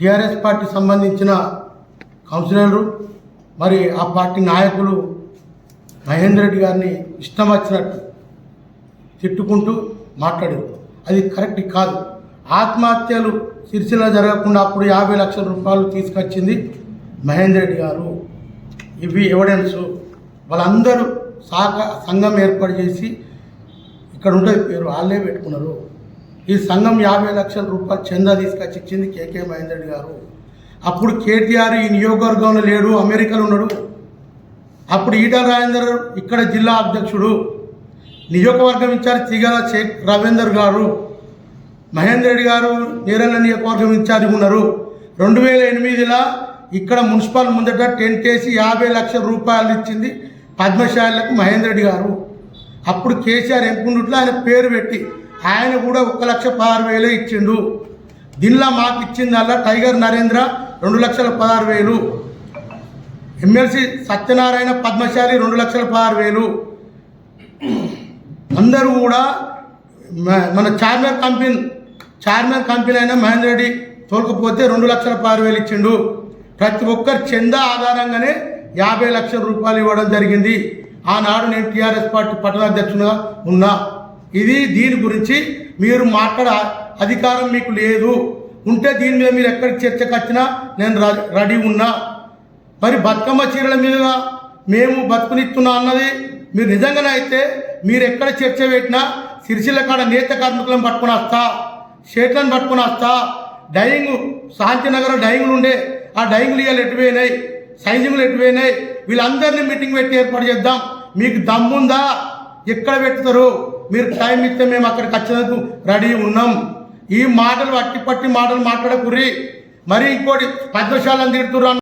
TRS party సంబంధించిన కౌన్సిలర్లు మరి ఆ పార్టీ నాయకులు మహేందర్ రెడ్డి గారిని ఇష్టం వచ్చినట్టు తిట్టుకుంటూ మాట్లాడారు. అది కరెక్ట్ కాదు. ఆత్మహత్యలు సిరిసిల్ల జరగకుండా అప్పుడు యాభై లక్షల రూపాయలు తీసుకొచ్చింది మహేందర్ రెడ్డి గారు. ఇవి ఎవిడెన్స్ వాళ్ళందరూ సాక సంఘం ఏర్పాటు చేసి ఇక్కడ ఉంటుంది పేరు వాళ్ళే పెట్టుకున్నారు. ఈ సంఘం యాభై లక్షల రూపాయలు చందా తీసుకొచ్చి ఇచ్చింది కేకే మహేందర్ రెడ్డి గారు. అప్పుడు కేటీఆర్ ఈ నియోగవర్గంలో లేడు అమెరికాలో ఉన్నాడు. అప్పుడు ఈటల రాజేందర్ ఇక్కడ జిల్లా అధ్యక్షుడు నియోజకవర్గం ఇన్ఛార్జ్ తిగల షేక్ రవీందర్ గారు మహేందర్ రెడ్డి గారు నీరల్ల నియోజకవర్గం ఇన్ఛార్జ్ ఉన్నారు. రెండు వేల ఎనిమిదిలో ఇక్కడ మున్సిపల్ ముందట టెంట్ వేసి యాభై లక్షల రూపాయలు ఇచ్చింది పద్మశాలకు మహేందర్ రెడ్డి గారు. అప్పుడు కేసీఆర్ ఎంపుండుట్లో ఆయన పేరు పెట్టి ఆయన కూడా ఒక లక్ష పదహారు వేలే ఇచ్చిండు. దీనిలో మాకు ఇచ్చిందల్లా టైగర్ నరేంద్ర రెండు లక్షల పదహారు వేలు. ఎమ్మెల్సీ సత్యనారాయణ పద్మశాలి రెండు లక్షల పదహారు వేలు. అందరూ కూడా మన చార్మర్ కంపెనీ చార్మర్ కంపెనీ అయిన మహేందర్ రెడ్డి తోలుకపోతే రెండు లక్షల పదహారు వేలు ఇచ్చిండు. ప్రతి ఒక్కరు చందా ఆధారంగానే యాభై లక్షల రూపాయలు ఇవ్వడం జరిగింది. ఆనాడు నేను టీఆర్ఎస్ పార్టీ పట్టణాధ్యక్షునిగా ఉన్నా. ఇది దీని గురించి మీరు మాట్లాడ అధికారం మీకు లేదు. ఉంటే దీని మీద మీరు ఎక్కడికి చర్చకు వచ్చినా నేను రెడీ ఉన్నా. మరి బతుకమ్మ చీరల మీద మేము బతుకునిస్తున్నా అన్నది మీరు నిజంగానే అయితే మీరు ఎక్కడ చర్చ పెట్టినా సిరిసిల్ల కాడ నేత కార్మికులను పట్టుకుని వస్తా షేట్లను పట్టుకుని వస్తా. డైయింగ్ శాంతినగర్ డైయింగ్లు ఉండే ఆ డైయింగ్లు ఇవాళ ఎటుపోయినాయి సైజింగ్లు ఎటుపోయినాయి వీళ్ళందరినీ మీటింగ్ పెట్టి ఏర్పాటు చేద్దాం. మీకు దమ్ముందా? ఎక్కడ పెడతారు మీరు టైం ఇస్తే మేము అక్కడికి వచ్చేందుకు రెడీ ఉన్నాం. ఈ మాటలు అట్టి పట్టి మాటలు మాట్లాడకుర్రి. మరి ఇంకోటి పద్మశాలను తిడుతున్నారు